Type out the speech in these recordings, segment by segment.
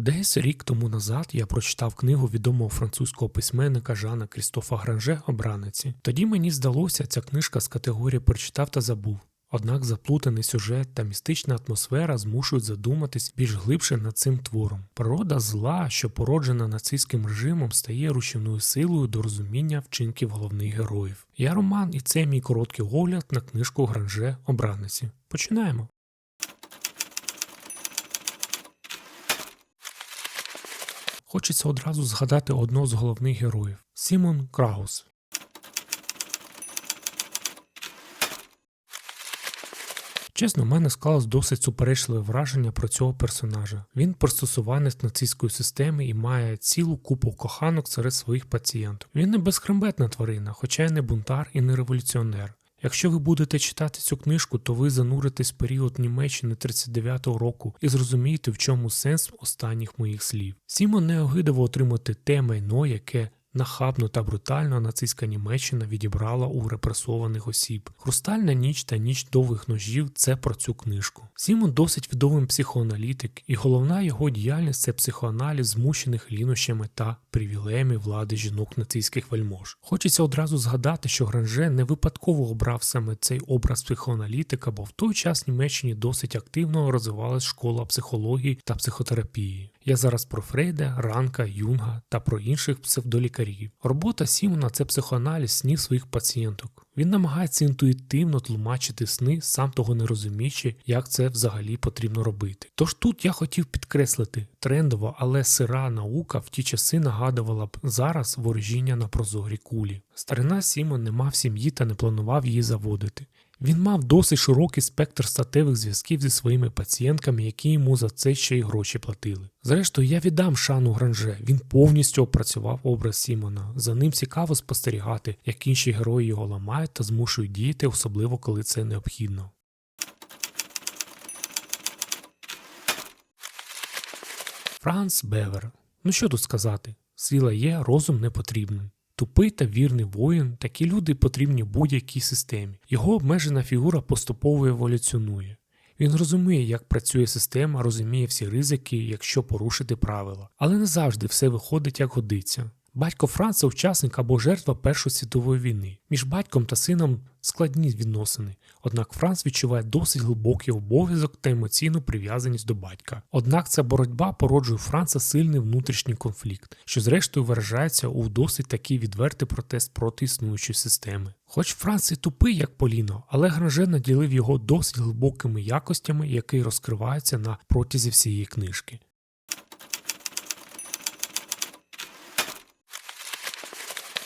Десь рік тому назад я прочитав книгу відомого французького письменника Жана Крістофа Гранже Обраниці. Тоді мені здалося, ця книжка з категорії прочитав та забув. Однак заплутаний сюжет та містична атмосфера змушують задуматись більш глибше над цим твором. Природа зла, що породжена нацистським режимом, стає рушівною силою до розуміння вчинків головних героїв. Я Роман, і це мій короткий огляд на книжку Гранже Обраниці. Починаємо. Хочеться одразу згадати одного з головних героїв Сімон Краус. Чесно, в мене склалось досить суперечливе враження про цього персонажа. Він пристосуванець нацистської системи і має цілу купу коханок серед своїх пацієнтів. Він не безхребетна тварина, хоча й не бунтар і не революціонер. Якщо ви будете читати цю книжку, то ви зануритесь в період Німеччини 39-го року і зрозумієте, в чому сенс останніх моїх слів. Сімон не огидово отримати те майно, яке нахабно та брутально нацистська Німеччина відібрала у репресованих осіб. Хрустальна ніч та ніч довгих ножів це про цю книжку. Сімон досить відомий психоаналітик, і головна його діяльність це психоаналіз змушених лінощами та привілеями влади жінок нацистських вельмож. Хочеться одразу згадати, що Гранже не випадково обрав саме цей образ психоаналітика, бо в той час в Німеччині досить активно розвивалась школа психології та психотерапії. Я зараз про Фрейда, Ранка, Юнга та про інших псевдолікарів. Робота Сімона це психоаналіз снів своїх пацієнток. Він намагається інтуїтивно тлумачити сни, сам того не розуміючи, як це взагалі потрібно робити. Тож тут я хотів підкреслити трендова, але сира наука в ті часи нагадувала б зараз ворожіння на прозорі кулі. Старина Сімон не мав сім'ї та не планував її заводити. Він мав досить широкий спектр статевих зв'язків зі своїми пацієнтками, які йому за це ще й гроші платили. Зрештою, я віддам шану Гранже. Він повністю опрацював образ Сімона. За ним цікаво спостерігати, як інші герої його ламають та змушують діяти, особливо коли це необхідно. Франц Бевер. Ну що тут сказати? Сила є, розум не потрібний. Тупий та вірний воїн, такі люди потрібні будь-якій системі. Його обмежена фігура поступово еволюціонує. Він розуміє, як працює система, розуміє всі ризики, якщо порушити правила. Але не завжди все виходить як годиться. Батько Франца учасник або жертва Першої світової війни. Між батьком та сином складні відносини. Однак Франц відчуває досить глибокий обов'язок та емоційну прив'язаність до батька. Однак ця боротьба породжує Франца сильний внутрішній конфлікт, що зрештою виражається у досить такий відвертий протест проти існуючої системи. Хоч Франц і тупий, як Поліно, але Гранже наділив його досить глибокими якостями, які розкриваються на протязі всієї книжки.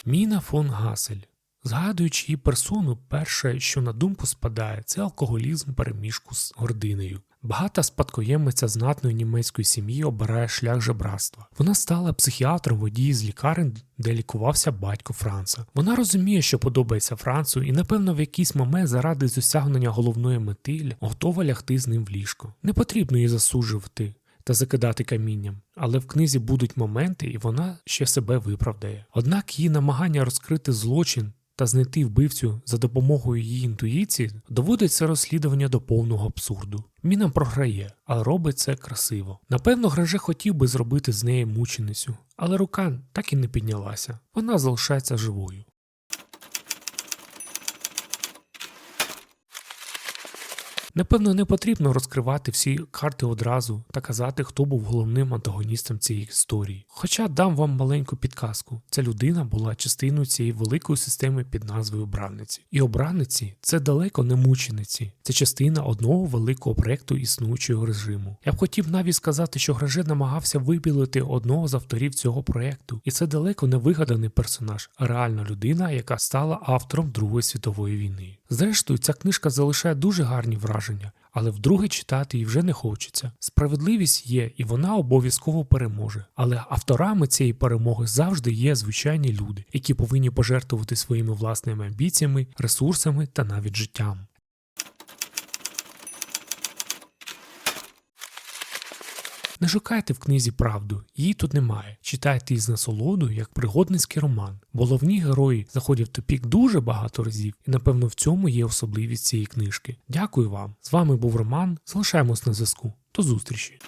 Міна фон Гасель. Згадуючи її персону, перше, що на думку спадає, це алкоголізм переміжку з гординею. Багата спадкоємиця знатної німецької сім'ї обирає шлях жебратства. Вона стала психіатром водії з лікарень, де лікувався батько Франца. Вона розуміє, що подобається Францу, і, напевно, в якийсь момент заради досягнення головної мети готова лягти з ним в ліжко. Не потрібно її засуджувати та закидати камінням. Але в книзі будуть моменти, і вона ще себе виправдає. Однак її намагання розкрити злочин та знайти вбивцю за допомогою її інтуїції доводиться розслідування до повного абсурду. Міна програє, але робить це красиво. Напевно, Граже хотів би зробити з неї мученицю, але рука так і не піднялася. Вона залишається живою. Напевно, не потрібно розкривати всі карти одразу та казати, хто був головним антагоністом цієї історії. Хоча дам вам маленьку підказку: ця людина була частиною цієї великої системи під назвою Обранниці. І обранниці це далеко не мучениці, це частина одного великого проекту існуючого режиму. Я б хотів навіть сказати, що Граже намагався вибілити одного з авторів цього проекту, і це далеко не вигаданий персонаж, а реальна людина, яка стала автором Другої світової війни. Зрештою, ця книжка залишає дуже гарні враження, але вдруге читати її вже не хочеться. Справедливість є, і вона обов'язково переможе. Але авторами цієї перемоги завжди є звичайні люди, які повинні пожертвувати своїми власними амбіціями, ресурсами та навіть життям. Не шукайте в книзі правду, її тут немає. Читайте із насолодою як пригодницький роман. Головні герої заходять в тупік дуже багато разів, і напевно в цьому є особливість цієї книжки. Дякую вам! З вами був Роман. Залишаємось на зв'язку. До зустрічі!